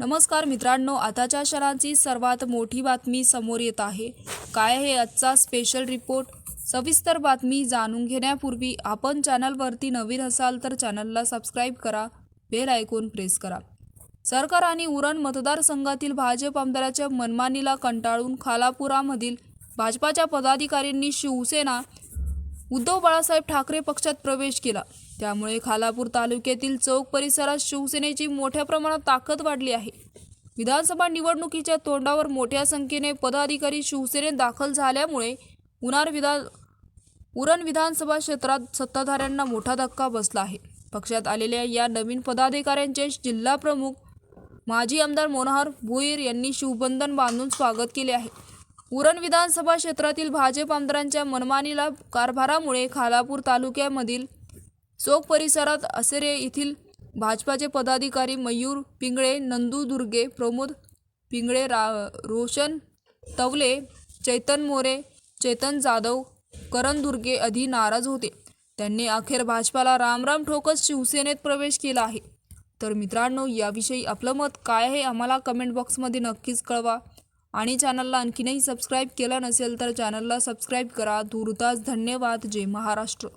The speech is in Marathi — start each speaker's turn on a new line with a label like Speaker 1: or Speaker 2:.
Speaker 1: नमस्कार मित्रांनो आताच्या क्षणाची सर्वात मोठी बातमी समोर येत आहे. काय आहे आजचा स्पेशल रिपोर्ट सविस्तर बातमी जाणून घेण्यापूर्वी आपण चॅनलवरती नवीन असाल तर चॅनलला सबस्क्राईब करा बेल आयकॉन प्रेस करा. सरकार आणि उरण मतदारसंघातील भाजप आमदाराच्या मनमानीला कंटाळून खालापुरामधील भाजपाच्या पदाधिकाऱ्यांनी शिवसेना उद्धव बाळासाहेब ठाकरे पक्षात प्रवेश केला. त्यामुळे खालापूर तालुक्यातील चौक परिसरात शिवसेनेची मोठ्या प्रमाणात ताकद वाढली आहे. विधानसभा निवडणुकीच्या तोंडावर मोठ्या संख्येने पदाधिकारी शिवसेनेत दाखल झाल्यामुळे उनार विधान उरण विधानसभा क्षेत्रात सत्ताधाऱ्यांना मोठा धक्का बसला आहे. पक्षात आलेल्या या नवीन पदाधिकाऱ्यांचे जिल्हा प्रमुख माजी आमदार मनोहर भुईर यांनी शिवबंधन बांधून स्वागत केले आहे. उरण विधानसभा क्षेत्रातील भाजप आमदारांच्या मनमानीला कारभारामुळे खालापूर तालुक्यामधील चोक परिसरात असेरे येथील भाजपाचे पदाधिकारी मयूर पिंगळे नंदू दुर्गे प्रमोद पिंगळे रा रोशन तवले चैतन मोरे चेतन जाधव करण दुर्गे आधी नाराज होते. त्यांनी अखेर भाजपाला रामराम ठोकत शिवसेनेत प्रवेश केला आहे. तर मित्रांनो याविषयी आपलं मत काय आहे? आम्हाला कमेंट बॉक्समध्ये नक्कीच कळवा. आणि चॅनलला आणखीनही सबस्क्राईब केलं नसेल तर चॅनलला सबस्क्राईब करा. तुर्तास धन्यवाद. जय महाराष्ट्र.